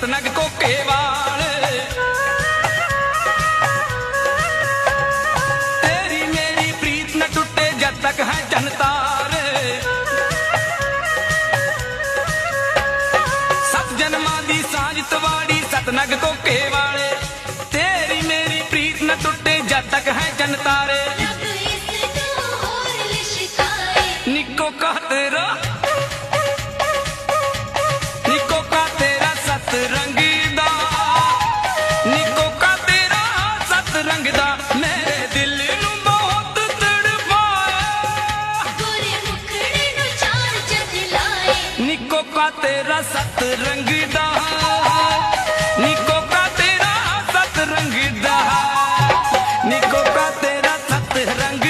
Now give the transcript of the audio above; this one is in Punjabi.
ਕੋਕੇ ਵਾਲ। ਤੇਰੀ ਮੇਰੀ ਪ੍ਰੀਤ ਨਾ ਟੁੱਟੇ ਜਦ ਤੱਕ ਹੈ ਜਨਤਾਰ ਸੱਤ ਜਨਮਾਂ ਦੀ ਸਾਂਝ ਤਵਾੜੀ ਸਤਨਗ ਕੋਕੇ ਵਾਲੇ। ਤੇਰੀ ਮੇਰੀ ਪ੍ਰੀਤ ਨਾ ਟੁੱਟੇ ਜਦ ਤੱਕ ਹੈ ਜਨਤਾਰੇ ਨਿੱਕੋ ਕਾ ਤੇਰਾ ਬਹੁਤ ਰੰਗਦਾ ਮੇਰੇ ਦਿਲ ਨੂੰ ਬਹੁਤ ਤੜਪਾਏ ਗੁਰੇ ਮੁਖੜੇ ਨੂੰ ਚਾਰ ਚੰਦ ਲਾਏ। ਨਿੱਕੋ ਕਾ ਤੇਰਾ ਸਤ ਰੰਗਦਾ ਨਿੱਕੋ ਕਾ ਤੇਰਾ ਸਤ ਰੰਗਦਾ ਨਿੱਕੋ ਕਾ ਤੇਰਾ ਸਤ ਰੰਗ